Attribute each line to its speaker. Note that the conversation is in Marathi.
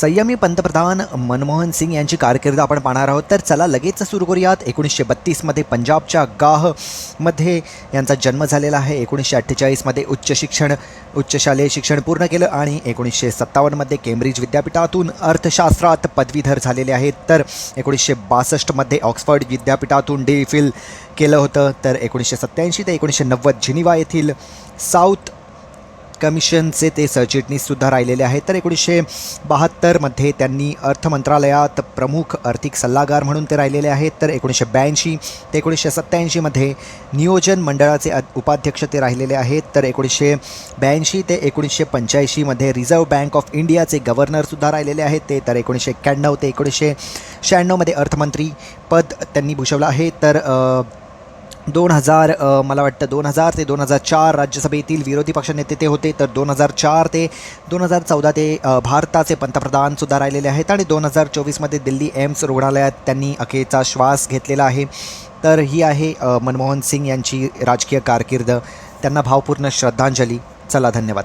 Speaker 1: संयमी पंतप्रधान मनमोहन सिंग यांची कारकीर्द आपण पाहणार आहोत. तर चला लगेच सुरू करूयात. एकोणीसशे बत्तीसमध्ये पंजाबच्या गाहमध्ये यांचा जन्म झालेला आहे. एकोणीसशे अठ्ठेचाळीसमध्ये उच्च शिक्षण उच्च शालेय शिक्षण पूर्ण केलं आणि एकोणीसशे सत्तावन्नमध्ये केम्ब्रिज विद्यापीठातून अर्थशास्त्रात पदवीधर झालेले आहेत. तर एकोणीसशे बासष्टमध्ये ऑक्सफर्ड विद्यापीठातून डी फिल केलं होतं. तर एकोणीसशे सत्त्याऐंशी ते एकोणीसशे नव्वद जिनिवा येथील साऊथ कमिशनचे ते सरचिटणीससुद्धा राहिलेले आहेत. तर एकोणीसशे बहात्तरमध्ये त्यांनी अर्थ मंत्रालयात प्रमुख आर्थिक सल्लागार म्हणून ते राहिलेले आहेत. तर एकोणीसशे ब्याऐंशी ते एकोणीसशे सत्त्याऐंशीमध्ये नियोजन मंडळाचे उपाध्यक्ष ते राहिलेले आहेत. तर एकोणीसशे ब्याऐंशी ते एकोणीसशे पंच्याऐंशीमध्ये रिझर्व्ह बँक ऑफ इंडियाचे गव्हर्नरसुद्धा राहिलेले आहेत. ते तर एकोणीसशे एक्क्याण्णव ते एकोणीसशे शहाण्णवमध्ये अर्थमंत्री पद त्यांनी भूषवलं आहे. तर दोन हजार मला वाटतं दोन हजार ते दोन हजार चार राज्यसभेतील विरोधी पक्षनेते ते होते. तर दोन हजार चार ते दोन हजार चौदा ते भारताचे पंतप्रधानसुद्धा राहिलेले आहेत. आणि दोन हजार चोवीसमध्ये दिल्ली एम्स रुग्णालयात त्यांनी अखेरचा श्वास घेतलेला आहे. तर ही आहे मनमोहन सिंग यांची राजकीय कारकीर्द. त्यांना भावपूर्ण श्रद्धांजली. चला धन्यवाद.